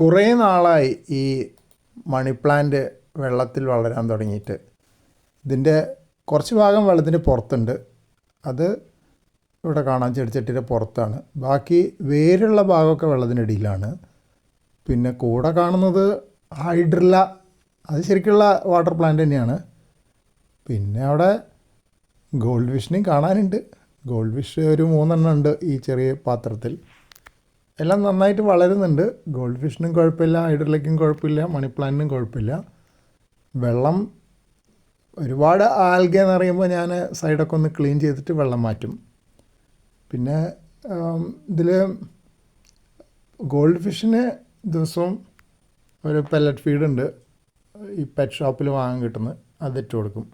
കുറേ നാളായി ഈ മണി പ്ലാന്റ് വെള്ളത്തിൽ വളരാൻ തുടങ്ങിയിട്ട്. ഇതിന്റെ കുറച്ച് ഭാഗം വെള്ളത്തിന്റെ പുറത്തുണ്ട്. അത് ഇവിടെ കാണാൻ ചെടിച്ചട്ടിയുടെ പുറത്താണ്. ബാക്കി വേരുള്ള ഭാഗമൊക്കെ വെള്ളത്തിനടിയിലാണ്. പിന്നെ കൂടെ കാണുന്നത് ഹൈഡ്രില്ല അത് ശരിക്കുള്ള വാട്ടർ പ്ലാന്റ് തന്നെയാണ്. പിന്നെ അവിടെ ഗോൾഡ് ഫിഷിനെയും കാണാനുണ്ട്. ഗോൾഡ് ഫിഷ് ഒരു മൂന്നെണ്ണം ഉണ്ട് ഈ ചെറിയ പാത്രത്തിൽ. എല്ലാം നന്നായിട്ട് വളരുന്നുണ്ട്. ഗോൾഡ് ഫിഷിനും കുഴപ്പമില്ല ഹൈഡ്രലയ്ക്കും കുഴപ്പമില്ല മണി പ്ലാന്റിനും കുഴപ്പമില്ല. വെള്ളം ഒരുപാട് ആൽഗ എന്ന് പറയുമ്പോൾ ഞാൻ സൈഡൊക്കെ ഒന്ന് ക്ലീൻ ചെയ്തിട്ട് വെള്ളം മാറ്റും. പിന്നെ ഇതിൽ ഗോൾഡ് ഫിഷിന് ദിവസവും ഒരു പെല്ലറ്റ് ഫീഡുണ്ട് ഈ പെറ്റ് ഷോപ്പിൽ വാങ്ങാൻ കിട്ടുന്നത് അതിട്ട് കൊടുക്കും.